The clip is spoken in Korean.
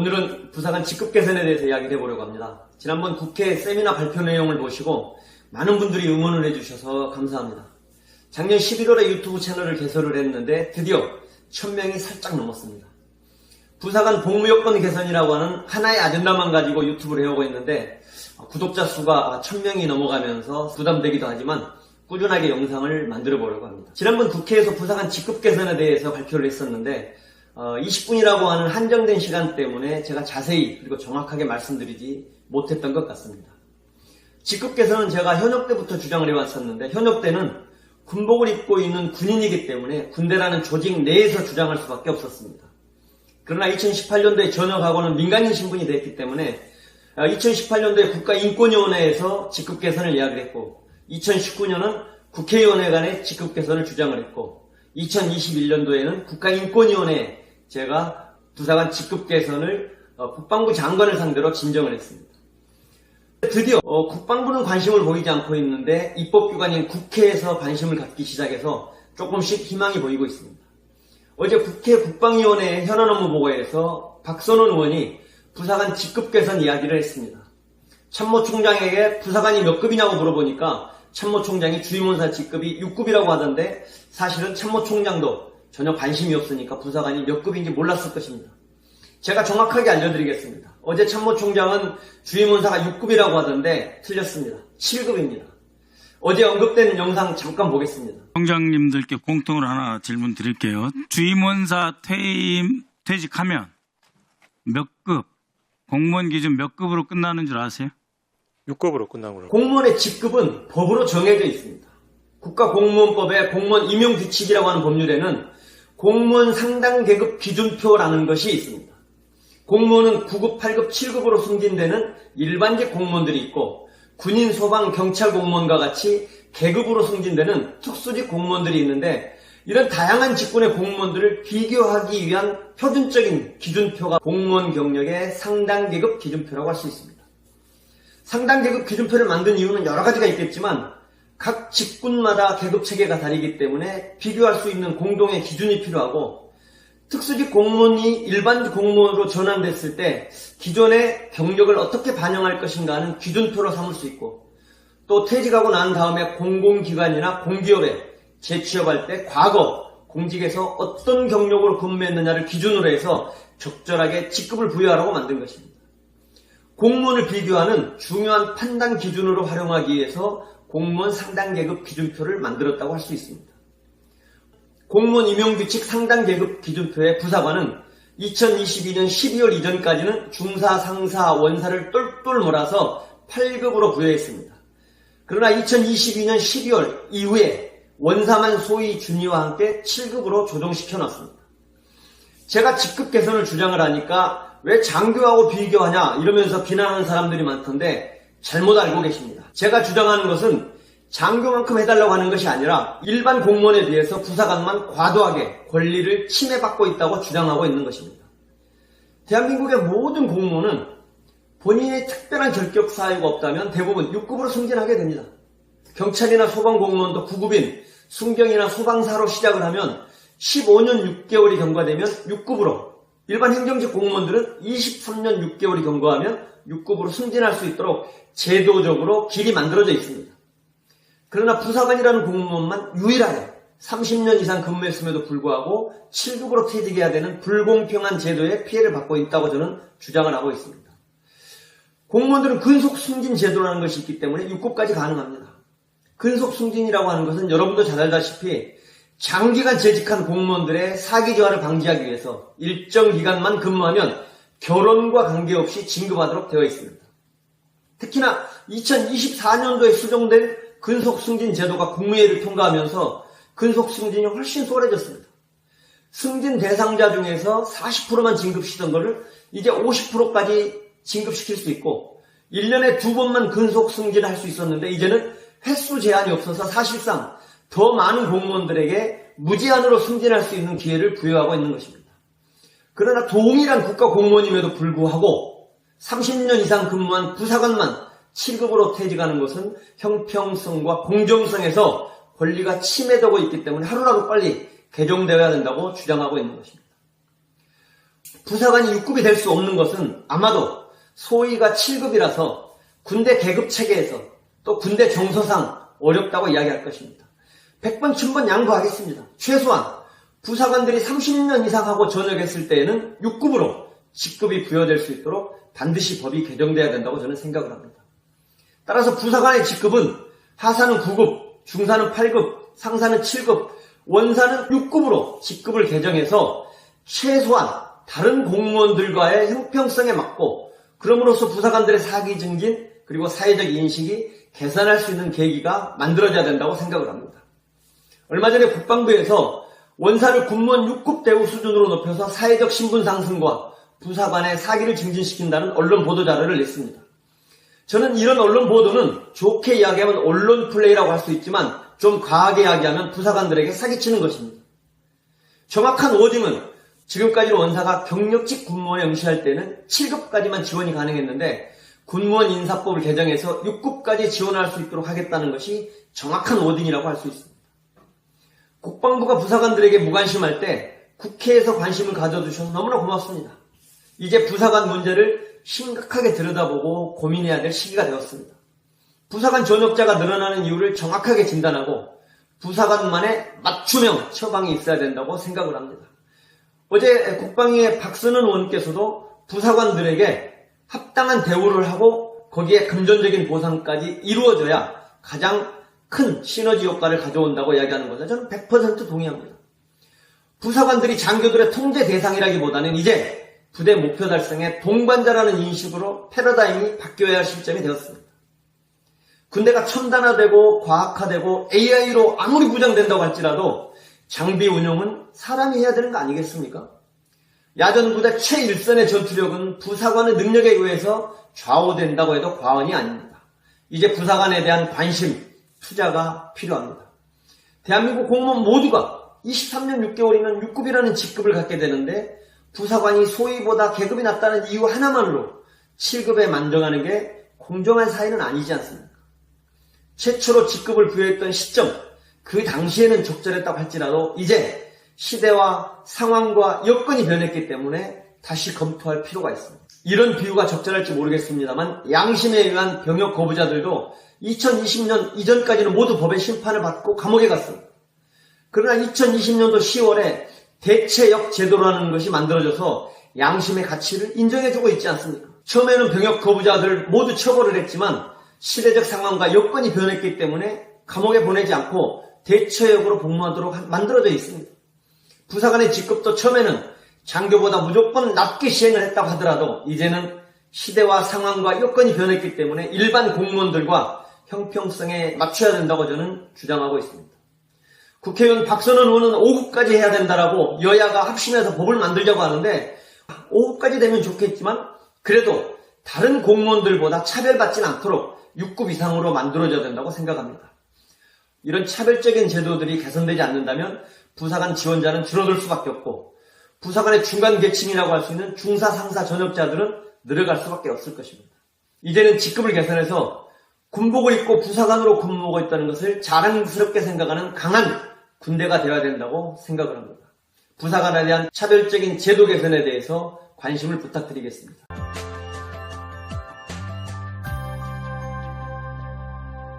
오늘은 부사관 직급 개선에 대해서 이야기를 해보려고 합니다. 지난번 국회 세미나 발표 내용을 보시고 많은 분들이 응원을 해주셔서 감사합니다. 작년 11월에 유튜브 채널을 개설을 했는데 드디어 1000명이 살짝 넘었습니다. 부사관 복무여건 개선이라고 하는 하나의 아젠다만 가지고 유튜브를 해오고 있는데 구독자 수가 1000명이 넘어가면서 부담되기도 하지만 꾸준하게 영상을 만들어 보려고 합니다. 지난번 국회에서 부사관 직급 개선에 대해서 발표를 했었는데 20분이라고 하는 한정된 시간 때문에 제가 자세히 그리고 정확하게 말씀드리지 못했던 것 같습니다. 직급 개선은 제가 현역 때부터 주장을 해왔었는데 현역 때는 군복을 입고 있는 군인이기 때문에 군대라는 조직 내에서 주장할 수밖에 없었습니다. 그러나 2018년도에 전역하고는 민간인 신분이 됐기 때문에 2018년도에 국가인권위원회에서 직급 개선을 이야기를 했고 2019년은 국회의원회 간의 직급 개선을 주장을 했고 2021년도에는 국가인권위원회에 제가 부사관 직급 개선을 어, 국방부 장관을 상대로 진정을 했습니다. 드디어 어, 국방부는 관심을 보이지 않고 있는데 입법기관인 국회에서 관심을 갖기 시작해서 조금씩 희망이 보이고 있습니다. 어제 국회 국방위원회 현안 업무 보고에서 박선원 의원이 부사관 직급 개선 이야기를 했습니다. 참모총장에게 부사관이 몇 급이냐고 물어보니까 참모총장이 주임원사 직급이 6급이라고 하던데 사실은 참모총장도 전혀 관심이 없으니까 부사관이 몇 급인지 몰랐을 것입니다. 제가 정확하게 알려드리겠습니다. 어제 참모총장은 주임원사가 6급이라고 하던데 틀렸습니다. 7급입니다. 어제 언급된 영상 잠깐 보겠습니다. 총장님들께 공통으로 하나 질문 드릴게요. 주임원사 퇴임, 퇴직하면 몇 급, 공무원 기준 몇 급으로 끝나는 줄 아세요? 6급으로 끝난 거라고. 공무원의 직급은 법으로 정해져 있습니다. 국가공무원법의 공무원 임용 규칙이라고 하는 법률에는 공무원 상당 계급 기준표라는 것이 있습니다. 공무원은 9급, 8급, 7급으로 승진되는 일반직 공무원들이 있고 군인, 소방, 경찰 공무원과 같이 계급으로 승진되는 특수직 공무원들이 있는데 이런 다양한 직군의 공무원들을 비교하기 위한 표준적인 기준표가 공무원 경력의 상당 계급 기준표라고 할 수 있습니다. 상당 계급 기준표를 만든 이유는 여러 가지가 있겠지만 각 직군마다 계급 체계가 다르기 때문에 비교할 수 있는 공동의 기준이 필요하고 특수직 공무원이 일반 공무원으로 전환됐을 때 기존의 경력을 어떻게 반영할 것인가 하는 기준표로 삼을 수 있고 또 퇴직하고 난 다음에 공공기관이나 공기업에 재취업할 때 과거 공직에서 어떤 경력으로 근무했느냐를 기준으로 해서 적절하게 직급을 부여하라고 만든 것입니다. 공무원을 비교하는 중요한 판단 기준으로 활용하기 위해서 공무원 상당 계급 기준표를 만들었다고 할 수 있습니다. 공무원 임용규칙 상당 계급 기준표의 부사관은 2022년 12월 이전까지는 중사, 상사, 원사를 똘똘 몰아서 8급으로 부여했습니다. 그러나 2022년 12월 이후에 원사만 소위 준위와 함께 7급으로 조정시켜 놨습니다. 제가 직급 개선을 주장을 하니까 왜 장교하고 비교하냐 이러면서 비난하는 사람들이 많던데 잘못 알고 계십니다. 제가 주장하는 것은 장교만큼 해달라고 하는 것이 아니라 일반 공무원에 비해서 부사관만 과도하게 권리를 침해받고 있다고 주장하고 있는 것입니다. 대한민국의 모든 공무원은 본인의 특별한 결격 사유가 없다면 대부분 6급으로 승진하게 됩니다. 경찰이나 소방 공무원도 9급인 순경이나 소방사로 시작을 하면 15년 6개월이 경과되면 6급으로 일반 행정직 공무원들은 23년 6개월이 경과하면 6급으로 승진할 수 있도록 제도적으로 길이 만들어져 있습니다. 그러나 부사관이라는 공무원만 유일하게 30년 이상 근무했음에도 불구하고 7급으로 퇴직해야 되는 불공평한 제도에 피해를 받고 있다고 저는 주장을 하고 있습니다. 공무원들은 근속 승진 제도라는 것이 있기 때문에 6급까지 가능합니다. 근속 승진이라고 하는 것은 여러분도 잘 알다시피 장기간 재직한 공무원들의 사기 저하를 방지하기 위해서 일정 기간만 근무하면 결혼과 관계없이 진급하도록 되어 있습니다. 특히나 2024년도에 수정된 근속 승진 제도가 국무회의를 통과하면서 근속 승진이 훨씬 수월해졌습니다. 승진 대상자 중에서 40%만 진급시던 것을 이제 50%까지 진급시킬 수 있고 1년에 두 번만 근속 승진할 수 있었는데 이제는 횟수 제한이 없어서 사실상 더 많은 공무원들에게 무제한으로 승진할 수 있는 기회를 부여하고 있는 것입니다. 그러나 동일한 국가 공무원임에도 불구하고 30년 이상 근무한 부사관만 7급으로 퇴직하는 것은 형평성과 공정성에서 권리가 침해되고 있기 때문에 하루라도 빨리 개정되어야 된다고 주장하고 있는 것입니다. 부사관이 6급이 될 수 없는 것은 아마도 소위가 7급이라서 군대 계급 체계에서 또 군대 정서상 어렵다고 이야기할 것입니다. 100번, 1000번 양보하겠습니다. 최소한 부사관들이 30년 이상 하고 전역했을 때에는 6급으로 직급이 부여될 수 있도록 반드시 법이 개정돼야 된다고 저는 생각을 합니다. 따라서 부사관의 직급은 하사는 9급, 중사는 8급, 상사는 7급, 원사는 6급으로 직급을 개정해서 최소한 다른 공무원들과의 형평성에 맞고 그럼으로써 부사관들의 사기 증진 그리고 사회적 인식이 개선할 수 있는 계기가 만들어져야 된다고 생각을 합니다. 얼마 전에 국방부에서 원사를 군무원 6급 대우 수준으로 높여서 사회적 신분 상승과 부사관의 사기를 증진시킨다는 언론 보도 자료를 냈습니다. 저는 이런 언론 보도는 좋게 이야기하면 언론 플레이라고 할 수 있지만 좀 과하게 이야기하면 부사관들에게 사기치는 것입니다. 정확한 워딩은 지금까지 원사가 경력직 군무원에 응시할 때는 7급까지만 지원이 가능했는데 군무원 인사법을 개정해서 6급까지 지원할 수 있도록 하겠다는 것이 정확한 워딩이라고 할 수 있습니다. 국방부가 부사관들에게 무관심할 때 국회에서 관심을 가져주셔서 너무나 고맙습니다. 이제 부사관 문제를 심각하게 들여다보고 고민해야 될 시기가 되었습니다. 부사관 전역자가 늘어나는 이유를 정확하게 진단하고 부사관만의 맞춤형 처방이 있어야 된다고 생각을 합니다. 어제 국방위의 박선은 의원께서도 부사관들에게 합당한 대우를 하고 거기에 금전적인 보상까지 이루어져야 가장 큰 시너지 효과를 가져온다고 이야기하는 것에 저는 100% 동의합니다. 부사관들이 장교들의 통제 대상이라기보다는 이제 부대 목표 달성의 동반자라는 인식으로 패러다임이 바뀌어야 할 시점이 되었습니다. 군대가 첨단화되고 과학화되고 AI로 아무리 부장된다고 할지라도 장비 운용은 사람이 해야 되는 거 아니겠습니까? 야전부대 최일선의 전투력은 부사관의 능력에 의해서 좌우된다고 해도 과언이 아닙니다. 이제 부사관에 대한 관심, 투자가 필요합니다. 대한민국 공무원 모두가 23년 6개월이면 6급이라는 직급을 갖게 되는데 부사관이 소위보다 계급이 낮다는 이유 하나만으로 7급에 만족하는 게 공정한 사회는 아니지 않습니까? 최초로 직급을 부여했던 시점, 그 당시에는 적절했다고 할지라도 이제 시대와 상황과 여건이 변했기 때문에 다시 검토할 필요가 있습니다. 이런 비유가 적절할지 모르겠습니다만 양심에 의한 병역 거부자들도 2020년 이전까지는 모두 법의 심판을 받고 감옥에 갔습니다. 그러나 2020년도 10월에 대체역 제도라는 것이 만들어져서 양심의 가치를 인정해주고 있지 않습니까? 처음에는 병역 거부자들 모두 처벌을 했지만 시대적 상황과 여건이 변했기 때문에 감옥에 보내지 않고 대처역으로 복무하도록 만들어져 있습니다. 부사관의 직급도 처음에는 장교보다 무조건 낮게 시행을 했다고 하더라도 이제는 시대와 상황과 여건이 변했기 때문에 일반 공무원들과 형평성에 맞춰야 된다고 저는 주장하고 있습니다. 국회의원 박선원 의원은 5급까지 해야 된다라고 여야가 합심해서 법을 만들자고 하는데 5급까지 되면 좋겠지만 그래도 다른 공무원들보다 차별받지는 않도록 6급 이상으로 만들어져야 된다고 생각합니다. 이런 차별적인 제도들이 개선되지 않는다면 부사관 지원자는 줄어들 수밖에 없고 부사관의 중간 계층이라고 할 수 있는 중사, 상사 전역자들은 늘어갈 수밖에 없을 것입니다. 이제는 직급을 개선해서 군복을 입고 부사관으로 근무하고 있다는 것을 자랑스럽게 생각하는 강한 군대가 되어야 된다고 생각을 합니다. 부사관에 대한 차별적인 제도 개선에 대해서 관심을 부탁드리겠습니다.